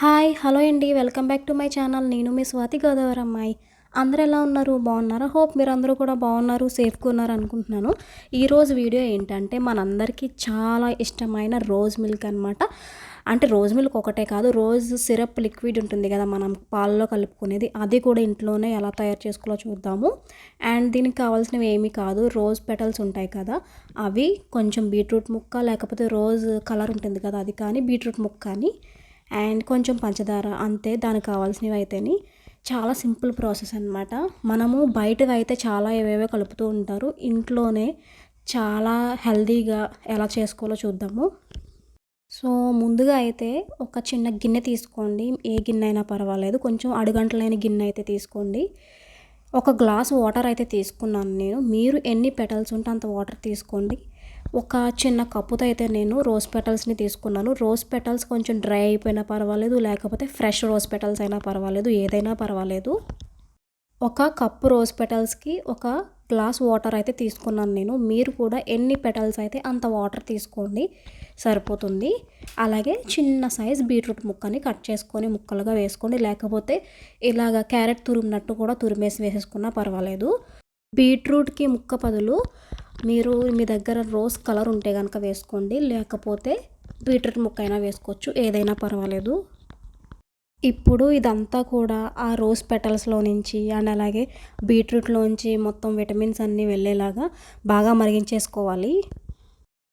Hi hello అండి. Welcome back to my channel. నేను మీ స్వాతి గోదావరి అమ్మాయి. అందరు ఎలా ఉన్నారు? బాగున్నారా? హోప్ మీరు అందరూ కూడా బాగున్నారు సేఫ్గా ఉన్నారు అనుకుంటున్నాను. ఈరోజు వీడియో ఏంటంటే మనందరికీ చాలా ఇష్టమైన రోజ్ మిల్క్ అనమాట అంటే రోజ్ మిల్క్ ఒకటే కాదు రోజ్ సిరప్ లిక్విడ్ ఉంటుంది కదా మనం పాలలో కలుపుకునేది. అది కూడా ఇంట్లోనే ఎలా తయారు చేసుకోవాలో చూద్దాము. అండ్ దీనికి కావాల్సినవి ఏమీ కాదు రోజ్ పెటల్స్ ఉంటాయి కదా. అవి కొంచెం బీట్రూట్ ముక్క లేకపోతే రోజ్ కలర్ ఉంటుంది కదా అది కానీ బీట్రూట్ ముక్క కానీ అండ్ కొంచెం పంచదార అంతే దానికి కావాల్సినవి అయితేని. చాలా సింపుల్ ప్రాసెస్ అనమాట మనము బయటవి అయితే చాలా ఏవేవో కలుపుతూ ఉంటారు. ఇంట్లోనే చాలా హెల్దీగా ఎలా చేసుకోవాలో చూద్దాము. సో ముందుగా అయితే ఒక చిన్న గిన్నె తీసుకోండి. ఏ గిన్నె అయినా పర్వాలేదు. కొంచెం అడుగంటలైన గిన్నె అయితే తీసుకోండి. ఒక గ్లాస్ వాటర్ అయితే తీసుకున్నాను నేను. మీరు ఎన్ని పెటల్స్ ఉంటే అంత వాటర్ తీసుకోండి. ఒక చిన్న కప్పుతో అయితే నేను రోజ్ పెటల్స్ని తీసుకున్నాను. రోజ్ పెటల్స్ కొంచెం డ్రై అయిపోయినా పర్వాలేదు లేకపోతే ఫ్రెష్ రోజ్ పెటల్స్ అయినా పర్వాలేదు ఏదైనా పర్వాలేదు. ఒక కప్పు రోజ్ పెటల్స్కి ఒక గ్లాస్ వాటర్ అయితే తీసుకున్నాను నేను. మీరు కూడా ఎన్ని పెటల్స్ అయితే అంత వాటర్ తీసుకోండి సరిపోతుంది. అలాగే చిన్న సైజ్ బీట్రూట్ ముక్కని కట్ చేసుకొని ముక్కలుగా వేసుకోండి. లేకపోతే ఇలాగ క్యారెట్ తురిమినట్టు కూడా తురిమేసి వేసేసుకున్నా పర్వాలేదు. బీట్రూట్కి ముక్క బదులు మీరు మీ దగ్గర రోజ్ కలర్ ఉంటే కనుక వేసుకోండి. లేకపోతే బీట్రూట్ ముక్క అయినా వేసుకోవచ్చు. ఏదైనా పర్వాలేదు. ఇప్పుడు ఇదంతా కూడా ఆ రోజ్ పెటల్స్లో నుంచి అండ్ అలాగే బీట్రూట్లోంచి మొత్తం విటమిన్స్ అన్నీ వెళ్ళేలాగా బాగా మరిగించేసుకోవాలి.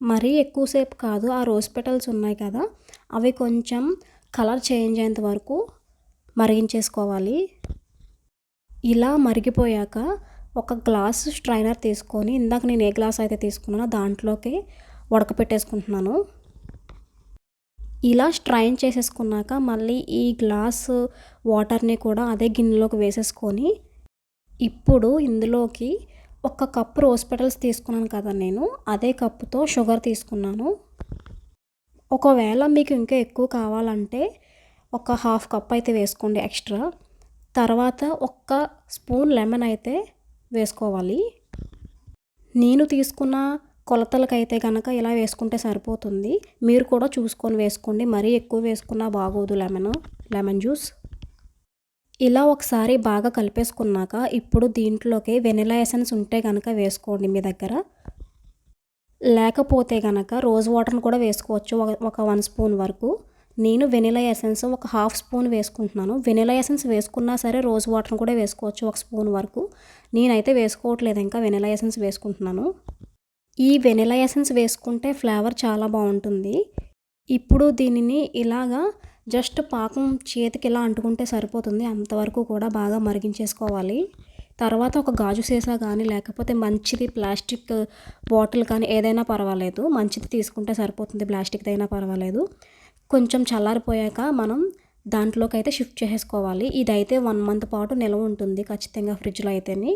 మరీ ఎక్కువసేపు కాదు ఆ రోజ్ పెటల్స్ ఉన్నాయి కదా అవి కొంచెం కలర్ చేంజ్ అయ్యేంత వరకు మరిగించేసుకోవాలి. ఇలా మరిగిపోయాక ఒక గ్లాస్ స్ట్రైనర్ తీసుకొని ఇందాక నేను ఏ గ్లాస్ అయితే తీసుకున్నానో దాంట్లోకి ఉడకపెట్టేసుకుంటున్నాను. ఇలా స్ట్రైన్ చేసేసుకున్నాక మళ్ళీ ఈ గ్లాస్ వాటర్ని కూడా అదే గిన్నెలోకి వేసేసుకొని ఇప్పుడు ఇందులోకి ఒక కప్ రోజ్ పెటల్స్ తీసుకున్నాను కదా నేను అదే కప్పుతో షుగర్ తీసుకున్నాను. ఒకవేళ మీకు ఇంకా ఎక్కువ కావాలంటే ఒక హాఫ్ కప్ అయితే వేసుకోండి ఎక్స్ట్రా. తర్వాత ఒక్క స్పూన్ లెమన్ అయితే వేసుకోవాలి. నేను తీసుకున్న కొలతలకైతే కనుక ఇలా వేసుకుంటే సరిపోతుంది. మీరు కూడా చూసుకొని వేసుకోండి. మరీ ఎక్కువ వేసుకున్నా బాగోదు లెమన్ లెమన్ జ్యూస్. ఇలా ఒకసారి బాగా కలిపేసుకున్నాక ఇప్పుడు దీంట్లోకి వెనిలా ఎసెన్స్ ఉంటే కనుక వేసుకోండి మీ దగ్గర. లేకపోతే కనుక రోజ్ వాటర్ని కూడా వేసుకోవచ్చు. ఒక వన్ స్పూన్ వరకు. నేను వెనిలా ఎసెన్స్ ఒక హాఫ్ స్పూన్ వేసుకుంటున్నాను. వెనిలా ఎసెన్స్ వేసుకున్నా సరే రోజ్ వాటర్ కూడా వేసుకోవచ్చు ఒక స్పూన్ వరకు. నేనైతే వేసుకోవట్లేదు ఇంకా వెనిలా ఎసెన్స్ వేసుకుంటున్నాను. ఈ వెనిలా ఎసెన్స్ వేసుకుంటే ఫ్లేవర్ చాలా బాగుంటుంది. ఇప్పుడు దీనిని ఇలాగా జస్ట్ పాకం చేతికి ఇలా అంటుకుంటే సరిపోతుంది. అంతవరకు కూడా బాగా మరిగించేసుకోవాలి. తర్వాత ఒక గాజు సీసా కానీ లేకపోతే మంచిది ప్లాస్టిక్ బాటిల్ కానీ ఏదైనా పర్వాలేదు. మంచిది తీసుకుంటే సరిపోతుంది ప్లాస్టిక్ది అయినా పర్వాలేదు. కొంచెం చల్లారిపోయాక మనం దాంట్లోకి అయితే షిఫ్ట్ చేసేసుకోవాలి. ఇదైతే వన్ మంత్ పాటు నిల్వ ఉంటుంది ఖచ్చితంగా ఫ్రిడ్జ్లో అయితేని.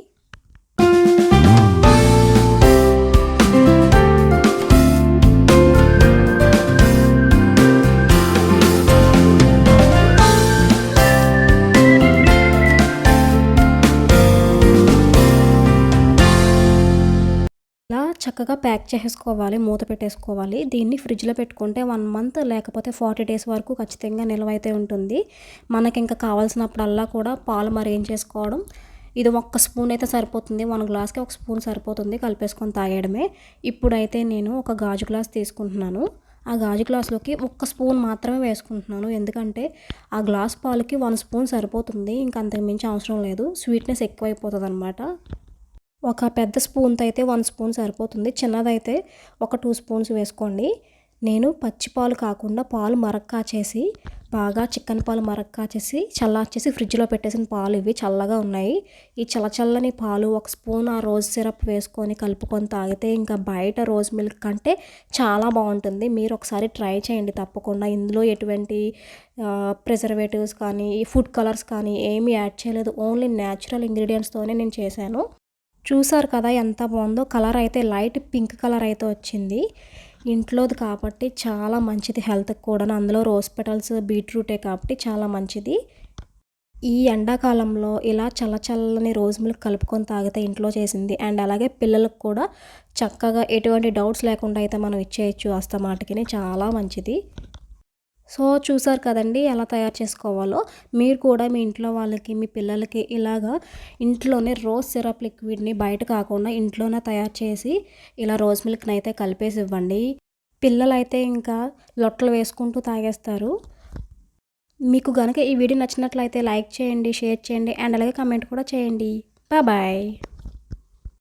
చక్కగా ప్యాక్ చేసుకోవాలి మూత పెట్టేసుకోవాలి. దీన్ని ఫ్రిడ్జ్లో పెట్టుకుంటే వన్ మంత్ లేకపోతే ఫార్టీ డేస్ వరకు ఖచ్చితంగా నిల్వ అయితే ఉంటుంది. మనకి ఇంకా కావాల్సినప్పుడల్లా కూడా పాలు మరిగించేసుకోవడం ఇది ఒక్క స్పూన్ అయితే సరిపోతుంది. వన్ గ్లాస్కి ఒక స్పూన్ సరిపోతుంది కలిపేసుకొని తాగేయడమే. ఇప్పుడైతే నేను ఒక గాజు గ్లాస్ తీసుకుంటున్నాను. ఆ గాజు గ్లాస్లోకి ఒక్క స్పూన్ మాత్రమే వేసుకుంటున్నాను. ఎందుకంటే ఆ గ్లాస్ పాలకి వన్ స్పూన్ సరిపోతుంది. ఇంకా అంతకు మించి అవసరం లేదు. స్వీట్నెస్ ఎక్కువైపోతుంది అనమాట ఒక పెద్ద స్పూన్తో అయితే వన్ స్పూన్ సరిపోతుంది. చిన్నదైతే ఒక టూ స్పూన్స్ వేసుకోండి. నేను పచ్చి పాలు కాకుండా పాలు మరక్కాచేసి బాగా చికెన్ పాలు మరక్కాచేసి చల్లార్చేసి ఫ్రిడ్జ్లో పెట్టేసిన పాలు ఇవి చల్లగా ఉన్నాయి. ఈ చల్లచల్లని పాలు ఒక స్పూన్ ఆ రోజ్ సిరప్ వేసుకొని కలుపుకొని తాగితే ఇంకా బయట రోజ్ మిల్క్ కంటే చాలా బాగుంటుంది. మీరు ఒకసారి ట్రై చేయండి తప్పకుండా. ఇందులో ఎటువంటి ప్రిజర్వేటివ్స్ కానీ ఫుడ్ కలర్స్ కానీ ఏమీ యాడ్ చేయలేదు. ఓన్లీ న్యాచురల్ ఇంగ్రీడియంట్స్తోనే నేను చేశాను. చూసారు కదా ఎంత బాగుందో. కలర్ అయితే లైట్ పింక్ కలర్ అయితే వచ్చింది. ఇంట్లోది కాబట్టి చాలా మంచిది హెల్త్కి కూడా అందులో రోజ్ పెటల్స్ బీట్రూటే కాబట్టి చాలా మంచిది. ఈ ఎండాకాలంలో ఇలా చల్ల చల్లని రోజ్ మిల్క్ కలుపుకొని తాగితే ఇంట్లో చేసింది. అండ్ అలాగే పిల్లలకు కూడా చక్కగా ఎటువంటి డౌట్స్ లేకుండా అయితే మనం ఇచ్చేయచ్చు అస్తమాటికి. చాలా మంచిది. సో చూసారు కదండి ఎలా తయారు చేసుకోవాలో. మీరు కూడా మీ ఇంట్లో వాళ్ళకి మీ పిల్లలకి ఇలాగా ఇంట్లోనే రోజ్ సిరప్ లిక్విడ్ని బయట కాకుండా ఇంట్లోనే తయారు చేసి ఇలా రోజ్ మిల్క్ని అయితే కలిపేసి ఇవ్వండి. పిల్లలైతే ఇంకా లొట్టలు వేసుకుంటూ తాగేస్తారు. మీకు కనుక ఈ వీడియో నచ్చినట్లయితే లైక్ చేయండి షేర్ చేయండి అండ్ అలాగే కమెంట్ కూడా చేయండి. బాయ్.